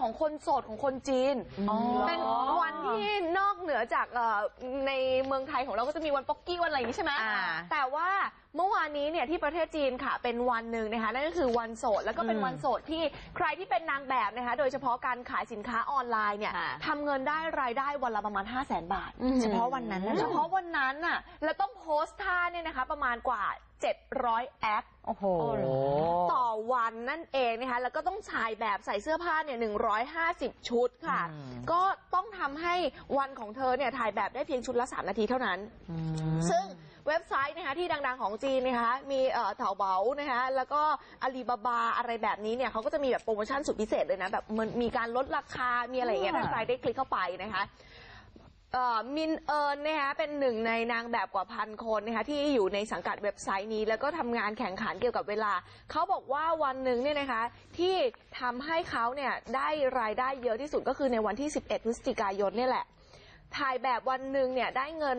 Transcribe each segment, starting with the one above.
ของคนโสดของคนจีนอ๋อเป็นวันที่นอกเหนือจากเอ่อในเมืองไทยของเราก็จะมีวันป๊อกกี้วันอะไรอย่างนี้ใช่ไหมอ่าแต่ว่าเมื่อวานนี้เนี่ยที่ประเทศจีนค่ะเป็นวันหนึ่งนะคะนั่นก็คือวันโสดแล้วก็เป็นอืมวันโสดที่ใครที่เป็นนางแบบนะคะโดยเฉพาะการขายสินค้าออนไลน์เนี่ยค่ะทำเงินได้รายได้วันละประมาณ 5 0 0 0 0 0บาทเฉพาะวันนั้นน่ะเหรเฉอพาะวันนั้นน่ะแล้วต้องโพสต์ท่าเนี่ยนะคะประมาณกว่า 700 แอคโอ้โหต่อวัน นั่นเองนะคะ แล้วก็ต้องฉายแบบใส่เสื้อผ้าเนี่ย150 ชุดค่ะ อืม ก็ต้องทำให้วันของเธอเนี่ยถ่ายแบบได้เพียงชุดละ 3 นาทีเท่านั้น อืม ซึ่งเว็บไซต์นะคะที่ดังๆของจีนนะคะมีเอ่อเถาเบานะคะแล้วก็อาลีบาบาอะไรแบบนี้เนี่ยเขาก็จะมีแบบโปรโมชั่นสุดพิเศษเลยนะแบบมันมีการลดราคา มีอะไรอย่างเงี้ยอ่า ถ้าใครได้คลิกเข้าไปนะคะเอ่อ มินเอิญนะคะเป็นหนึ่งในนางแบบกว่าพันคนนะคะที่อยู่ในสังกัดเว็บไซต์นี้ แล้วก็ทำงานแข่งขันเกี่ยวกับเวลา เขาบอกว่าวันหนึ่งเนี่ยนะคะที่ทำให้เขาเนี่ยได้รายได้เยอะที่สุดก็คือในวันที่ 11 พฤศจิกายนเนี่ยแหละ ถ่ายแบบวันหนึ่งเนี่ยได้เงิน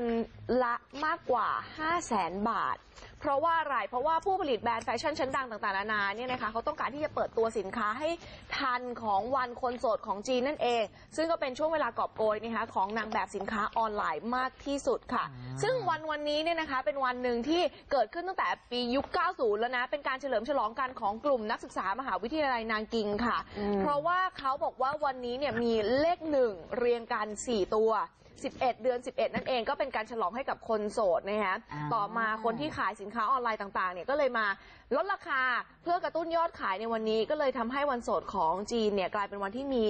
ละมากกว่า 5 0 0แสนบาท เพราะว่าอะไร เพราะว่าผู้ผลิตแบรนด์แฟชั่นชั้นดังต่างๆนานาเนี่ยนะคะเขาต้องการที่จะเปิดตัวสินค้าให้ทันของวันคนโสดของจีนนั่นเอง ซึ่งก็เป็นช่วงเวลากอบโกยนะคะของนางแบบสินค้าออนไลน์มากที่สุดค่ะอ่าซึ่งวันวันนี้เนี่ยนะคะเป็นวันหนึ่งที่เกิดขึ้นตั้งแต่ปียุค 90 แล้วนะ เป็นการเฉลิมฉลองกันของกลุ่มนักศึกษามหาวิทยาลัยนางกิงค่ะอืมเพราะว่าเขาบอกว่าวันนี้เนี่ยมีเลขหนึ่งเรียงกัน 4 ตัว 11 เดือน 11 นั่นเองก็เป็นการฉลองให้กับคนโสดนะคะอ่า ต่อมาคนที่ขายสินค้าออนไลน์ต่างๆเนี่ยก็เลยมาลดราคาเพื่อกระตุ้นยอดขายในวันนี้ ก็เลยทำให้วันโสดของจีนเนี่ยกลายเป็นวันที่มี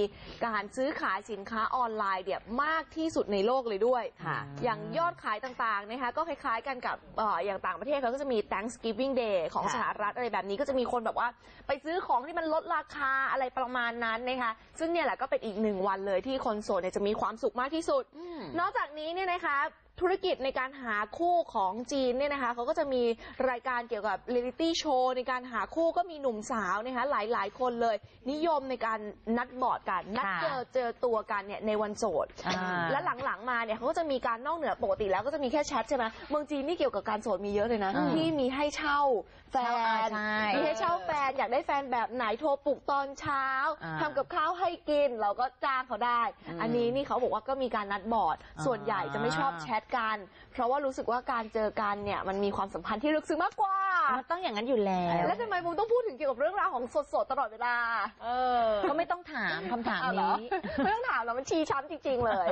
การซื้อขายสินค้าออนไลน์เนี่ยมากที่สุดในโลกเลยด้วย ค่ะ อย่างยอดขายต่างๆนะคะก็คล้ายๆกันกับเอ่ออย่างต่างประเทศเขาก็จะมี Thanksgiving Day ของค่ะสหรัฐอะไรแบบนี้ก็จะมีคนแบบว่า ไปซื้อของที่มันลดราคาอะไรประมาณนั้นนะคะซึ่งเนี่ยแหละก็เป็นอีกหนึ่งวันเลยที่คนโสดเนี่ยจะมีความสุขมากที่สุดอืมนอกจากนี้เนี่ยนะคะ ธุรกิจในการหาคู่ของจีนเนี่ยนะคะเขาก็จะมีรายการเกี่ยวกับเรียลิตี้โชว์ในการหาคู่ก็มีหนุ่มสาวนะคะหลายๆ คนเลย นิยมในการนัดบอร์ดกัน นัดค่ะเจอเจอตัวกันเนี่ยในวันโสด อ่า และหลังๆมาเนี่ยเขาก็จะมีการนอกเหนือปกติแล้วก็จะมีแค่แชทใช่ไหมเมืองจีนนี่เกี่ยวกับการโสดมีเยอะเลยนะ อืมที่มีให้เช่าแฟเช่าอ่านใช่มีให้เช่าแฟนอยากได้แฟนแบบไหนโทรปลุกตอนเช้าอ่าทำกับข้าวให้กินเราก็จ้างเขาได้ อืมอันนี้นี่เขาบอกว่าก็มีการนัดบอร์ดอ่าส่วนใหญ่จะไม่ชอบแชทกัน เพราะว่ารู้สึกว่าการเจอกันเนี่ยมันมีความสัมพันธ์ที่ลึกซึ้งมากกว่า มันต้องอย่างนั้นอยู่แล้ว แล้วทำไมบุมต้องพูดถึงเกี่ยวกับเรื่องราวของสดๆตลอดเวลา เออก็ไม่ต้องถามคำถามอ้าวเหรอนี้ ไม่ต้องถามแล้วมันชี้ช้ำจริง ๆ เลย